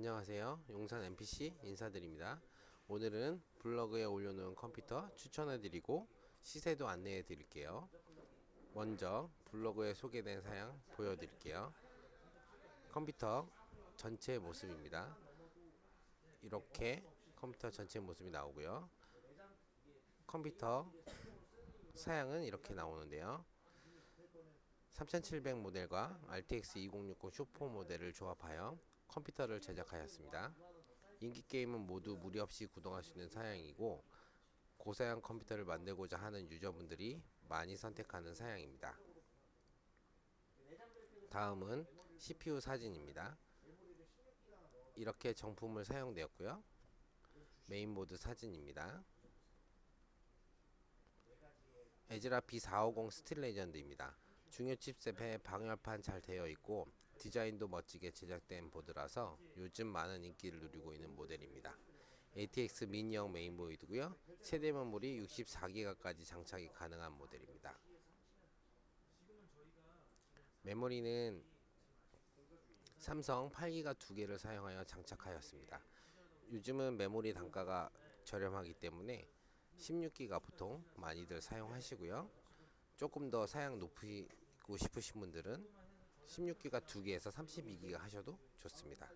안녕하세요. 용산 NPC 인사드립니다. 오늘은 블로그에 올려놓은 컴퓨터 추천해드리고 시세도 안내해드릴게요. 먼저 블로그에 소개된 사양 보여드릴게요. 컴퓨터 전체 모습입니다. 이렇게 컴퓨터 전체 모습이 나오고요. 컴퓨터 사양은 이렇게 나오는데요. 3700 모델과 RTX 2060 슈퍼 모델을 조합하여 컴퓨터를 제작하였습니다. 인기 게임은 모두 무리 없이 구동할 수 있는 사양이고 고사양 컴퓨터를 만들고자 하는 유저분들이 많이 선택하는 사양입니다. 다음은 CPU 사진입니다. 이렇게 정품을 사용되었고요. 메인보드 사진입니다. 에즈라 B450 스틸 레전드입니다. 중요 칩셋에 방열판 잘 되어 있고 디자인도 멋지게 제작된 보드라서 요즘 많은 인기를 누리고 있는 모델입니다. ATX 미니형 메인보드고요. 최대 메모리 64기가까지 장착이 가능한 모델입니다. 메모리는 삼성 8기가 두 개를 사용하여 장착하였습니다. 요즘은 메모리 단가가 저렴하기 때문에 16기가 보통 많이들 사용하시고요. 조금 더 사양 높이고 싶으신 분들은 16기가 2개에서 32기가 하셔도 좋습니다.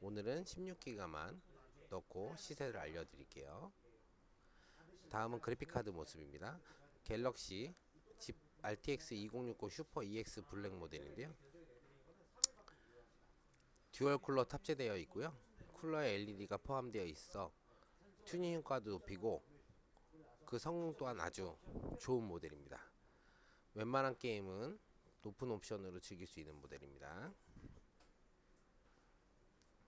오늘은 16기가만 넣고 시세를 알려드릴게요. 다음은 그래픽카드 모습입니다. 갤럭시 집 RTX 2060 슈퍼 EX 블랙 모델인데요. 듀얼 쿨러 탑재되어 있고요. 쿨러에 LED가 포함되어 있어 튜닝 효과도 높이고 그 성능 또한 아주 좋은 모델입니다. 웬만한 게임은 높은 옵션으로 즐길 수 있는 모델입니다.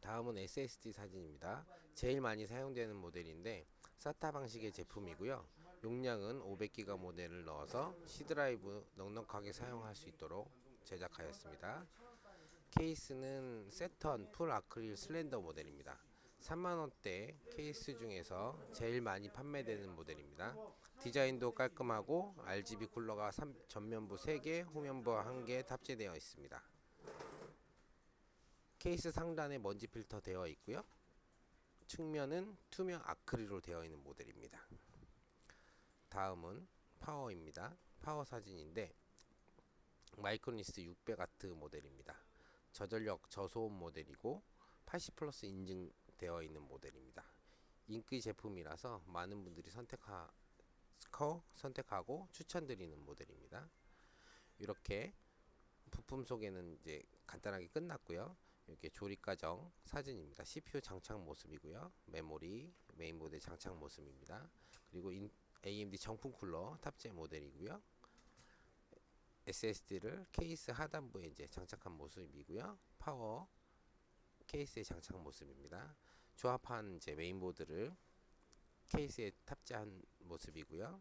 다음은 SSD 사진입니다. 제일 많이 사용되는 모델인데 SATA 방식의 제품이고요. 용량은 500기가 모델을 넣어서 C 드라이브 넉넉하게 사용할 수 있도록 제작하였습니다. 케이스는 세턴 풀 아크릴 슬렌더 모델입니다. 3만원대 케이스 중에서 제일 많이 판매되는 모델입니다. 디자인도 깔끔하고 RGB 쿨러가 3, 전면부 3개, 후면부 1개 탑재되어 있습니다. 케이스 상단에 먼지 필터 되어 있고요. 측면은 투명 아크릴로 되어 있는 모델입니다. 다음은 파워입니다. 파워 사진인데 마이크로니스 600W 모델입니다. 저전력 저소음 모델이고 80 플러스 인증 되어 있는 모델입니다. 인기 제품이라서 많은 분들이 선택하 거 선택하고 추천드리는 모델입니다. 이렇게 부품 소개는 이제 간단하게 끝났고요. 이렇게 조립 과정 사진입니다. CPU 장착 모습이고요. 메모리 메인보드 장착 모습입니다. 그리고 인, AMD 정품 쿨러 탑재 모델이고요. SSD를 케이스 하단부에 이제 장착한 모습이고요. 파워 케이스에 장착 모습입니다. 조합한 이제 메인보드를 케이스에 탑재한 모습이고요.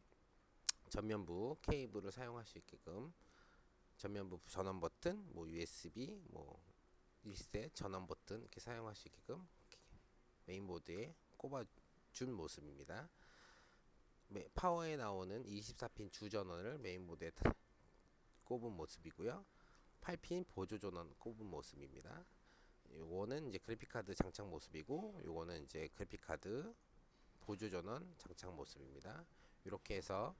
전면부 케이블을 사용할 수 있게끔 전면부 전원 버튼, 뭐 USB, 뭐 1세 전원 버튼 이렇게 사용할 수 있게끔 메인보드에 꼽아 준 모습입니다. 파워에 나오는 24핀 주전원을 메인보드에 꼽은 모습이고요. 8핀 보조 전원 꼽은 모습입니다. 요거는 이제 그래픽카드 장착 모습이고 요거는 이제 그래픽카드 보조 전원 장착 모습입니다. 이렇게 해서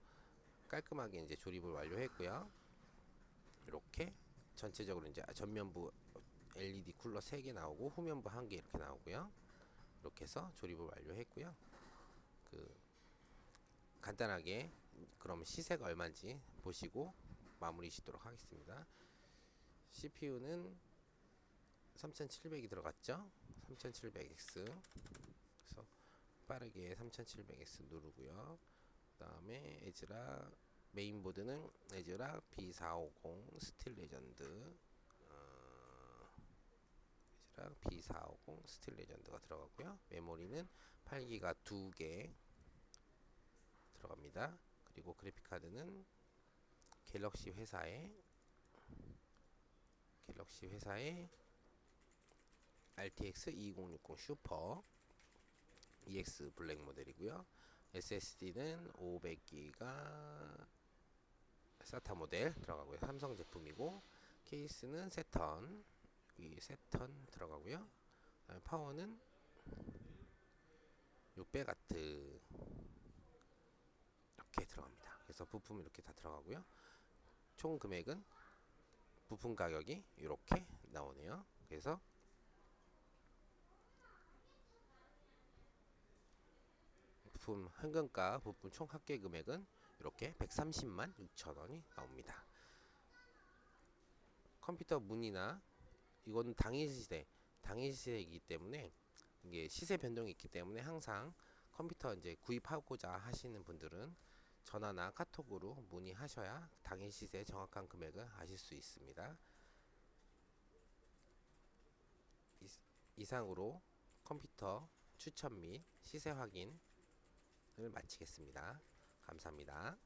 깔끔하게 이제 조립을 완료했고요. 이렇게 전체적으로 이제 전면부 LED 쿨러 3개 나오고 후면부 1개 이렇게 나오고요. 이렇게 해서 조립을 완료했고요. 그 간단하게 그럼 시세가 얼마인지 보시고 마무리 짓도록 하겠습니다. CPU는 3700이 들어갔죠? 3700X 그래서 빠르게 3700X 누르고요. 그 다음에 에즈라 메인보드는 에즈라 B450 스틸 레전드 어, 에즈라 B450 스틸 레전드가 들어가고요. 메모리는 8기가 2개 들어갑니다. 그리고 그래픽카드는 갤럭시 회사의 갤럭시 회사의 RTX 2060 슈퍼 EX 블랙 모델이고요. SSD는 500기가 사타 모델 들어가고요. 삼성 제품이고 케이스는 세턴 여기 세턴 들어가고요. 파워는 600와트 이렇게 들어갑니다. 그래서 부품 이렇게 다 들어가고요. 총 금액은 부품 가격이 이렇게 나오네요. 그래서 부품 현금가 부품 총 합계 금액은 이렇게 130만 6천 원이 나옵니다. 컴퓨터 문이나 이건 당일 시세, 당일 시세이기 때문에 이게 시세 변동이 있기 때문에 항상 컴퓨터 이제 구입하고자 하시는 분들은 전화나 카톡으로 문의하셔야 당일 시세 정확한 금액을 아실 수 있습니다. 이- 이상으로 컴퓨터 추천 및 시세 확인을 마치겠습니다. 감사합니다.